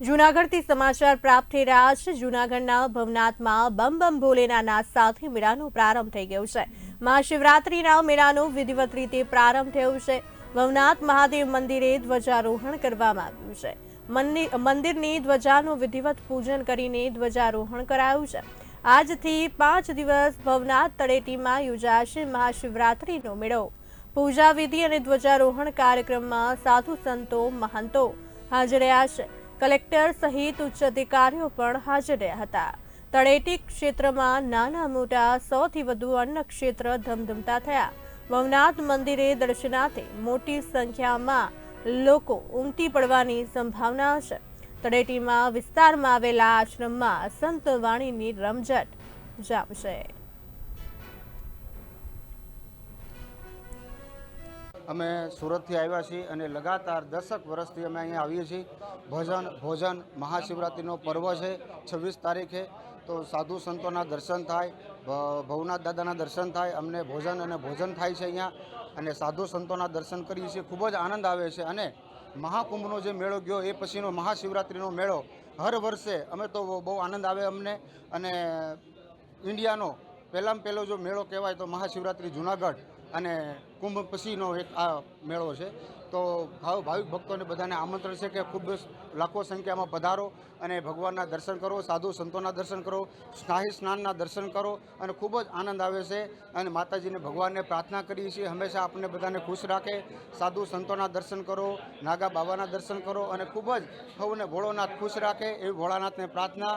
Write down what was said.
જૂનાગઢથી સમાચાર પ્રાપ્ત થઈ રહ્યા છે. જૂનાગઢના ભવનાથમાં બમ બમ ભોલેના નાદ સાથે મેળાનો પ્રારંભ થઈ ગયો છે. મહાશિવરાત્રિના મેળાનો વિધિવત રીતે પ્રારંભ થયો છે. ભવનાથ મહાદેવ મંદિરે ધ્વજારોહણ કરવામાં આવ્યું છે. મંદિ- મંદિરની ધ્વજાનું વિધિવત પૂજન કરીને ધ્વજારોહણ કરાયું છે. આજથી પાંચ દિવસ ભવનાથ તળેટીમાં યોજાશે મહાશિવરાત્રિનો મેળો. પૂજા વિધિ અને ધ્વજારોહણ કાર્યક્રમમાં સાધુ સંતો, મહંતો હાજર રહ્યા છે. કલેક્ટર સહિત ઉચ્ચ અધિકારીઓ પણ હાજર રહ્યા હતા. તળેટી ક્ષેત્રમાં નાના મોટા સૌથી વધુ અન્ન ક્ષેત્ર ધમધમતા થયા. ભવનાથ મંદિરે દર્શનાર્થે મોટી સંખ્યામાં લોકો ઉમટી પડવાની સંભાવના છે. તળેટીમાં વિસ્તારમાં આવેલા આશ્રમમાં સંત વાણીની રમઝટ જામશે. અમે સુરતથી આવ્યા છીએ અને લગાતાર દસક વર્ષથી અમે અહીંયા આવીએ છીએ. ભજન, ભોજન, મહાશિવરાત્રિનો પર્વ છે, છવ્વીસ તારીખે. તો સાધુ સંતોના દર્શન થાય ભવનાથ દાદાના દર્શન થાય, અમને ભોજન અને ભોજન થાય છે અહીંયા. અને સાધુ સંતોના દર્શન કરીએ છીએ, ખૂબ જ આનંદ આવે છે. અને મહાકુંભનો જે મેળો ગયો, એ પછીનો મહાશિવરાત્રિનો મેળો. હર વર્ષે અમે તો બહુ આનંદ આવે અમને. અને ઇન્ડિયાનો પહેલામાં પહેલો જો મેળો કહેવાય તો મહાશિવરાત્રિ જુનાગઢ અને કુંભ પછીનો એક આ મેળો છે. તો ભાવ ભાવિક ભક્તોને બધાને આમંત્રણ છે કે ખૂબ લાખો સંખ્યામાં પધારો અને ભગવાનના દર્શન કરો, સાધુ સંતોના દર્શન કરો સ્નાહી સ્નાનના દર્શન કરો અને ખૂબ જ આનંદ આવે છે અને માતાજીને ભગવાનને પ્રાર્થના કરીએ છીએ. હંમેશા આપણને બધાને ખુશ રાખે. સાધુ સંતોના દર્શન કરો, નાગા બાબાના દર્શન કરો અને ખૂબ જ સૌને ભોળોનાથ ખુશ રાખે એવી ભોળાનાથને પ્રાર્થના